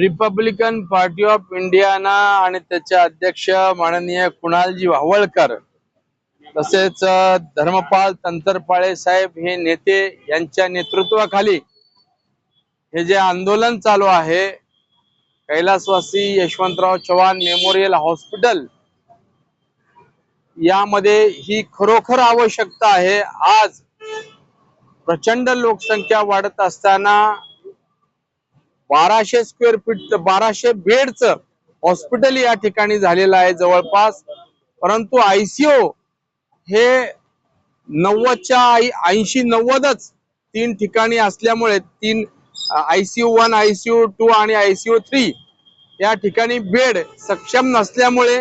Republican party of Indiana आणि त्याचे अध्यक्ष माननीय कुणालजी वावळकर तसेच धर्मपाल तंतरपाळे साहेब हे नेते यांच्या नेतृत्वाखाली हे जे आंदोलन चालू आहे कैलासवासी यशवंतराव चव्हाण मेमोरियल हॉस्पिटल यामध्ये ही खरोखर आवश्यकता आहे. आज प्रचंड लोकसंख्या वाढत असताना बाराशे स्क्वेअर फीटचं बाराशे बेडचं हॉस्पिटल या ठिकाणी झालेलं आहे जवळपास. परंतु आयसीओ हे नव्वदच्या ऐंशी नव्वदच तीन ठिकाणी असल्यामुळे तीन आयसीयू वन आयसीयू टू आणि आयसीयू थ्री या ठिकाणी बेड सक्षम नसल्यामुळे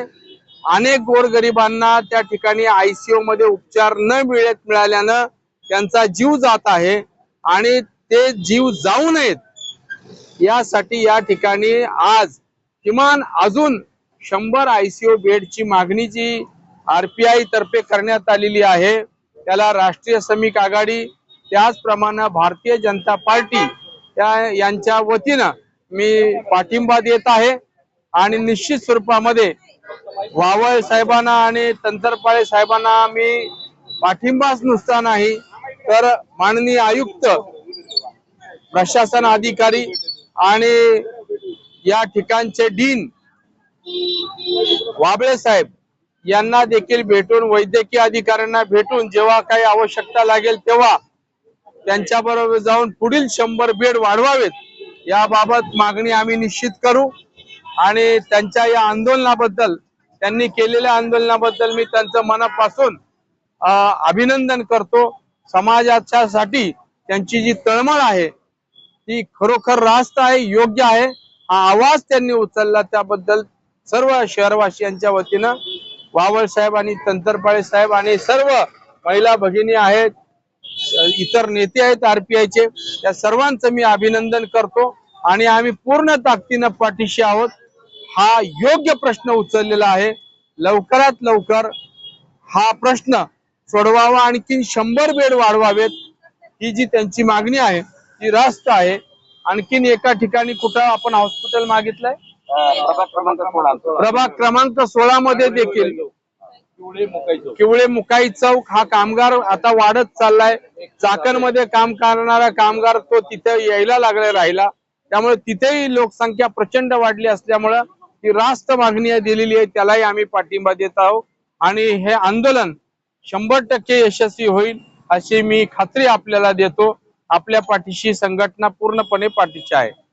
अनेक गोरगरिबांना त्या ठिकाणी आयसीयू मध्ये उपचार न मिळत मिळाल्यानं त्यांचा जीव जात आहे आणि ते जीव जाऊ नयेत. यासाठी या ठिकाणी आज किमान अजून शंभर आयसीयू बेडची मागणी जी आर पी आय तर्फे करण्यात आलेली आहे त्याला राष्ट्रीय श्रमिक आघाडी त्याचप्रमाणे भारतीय जनता पार्टी या यांच्या वतीनं मी पाठिंबा देत आहे. आणि निश्चित स्वरूपामध्ये वावळ साहेबांना आणि तंतरपाळे साहेबांना मी पाठिंबाच नुसता नाही तर माननीय आयुक्त प्रशासन अधिकारी आणि या ठिकाणचे डीन वाबळे साहेब यांना देखील भेटून वैद्यकीय अधिकाऱ्यांना भेटून जेव्हा काही आवश्यकता लागेल तेव्हा त्यांच्याबरोबर जाऊन पुढील शंभर बेड वाढवावेत. याबाबत मागणी आम्ही निश्चित करू आणि त्यांच्या या आंदोलनाबद्दल त्यांनी केलेल्या आंदोलनाबद्दल मी त्यांचं मनापासून अभिनंदन करतो. समाजाच्यासाठी त्यांची जी तळमळ आहे ती खरोखर रास्त आहे योग्य आहे. हा आवाज त्यांनी उचलला त्याबद्दल सर्व शहरवासियांच्या वतीनं वावळ साहेब आणि तंतरपाळे साहेब आणि सर्व महिला भगिनी आहेत इतर नेते आहेत आरपीआयचे त्या सर्वांचं मी अभिनंदन करतो आणि आम्ही पूर्ण ताकदीनं पाठीशी आहोत. हा योग्य प्रश्न उचललेला आहे. लवकरात लवकर हा प्रश्न सोडवावा. आणखीन शंभर बेड वाढवावेत ही जी त्यांची मागणी आहे. ती रास्त आहे. आणखीन एका ठिकाणी कुठं आपण हॉस्पिटल मागितलंय? प्रभाग क्रमांक सोळा मध्ये देखील. किवळे मुकाई चौक हा कामगार आता वाढत चाललाय. चाकणमध्ये काम करणारा कामगार तो तिथे यायला लागला राहिला त्यामुळे तिथेही लोकसंख्या प्रचंड वाढली असल्यामुळं ती रास्त मागणी दिलेली आहे. त्यालाही आम्ही पाठिंबा देत आहोत. आणि हे आंदोलन शंभर टक्के यशस्वी होईल अशी मी खात्री आपल्याला देतो. आपल्या पाठीशी संघटना पूर्णपणे पाठीशी आहे.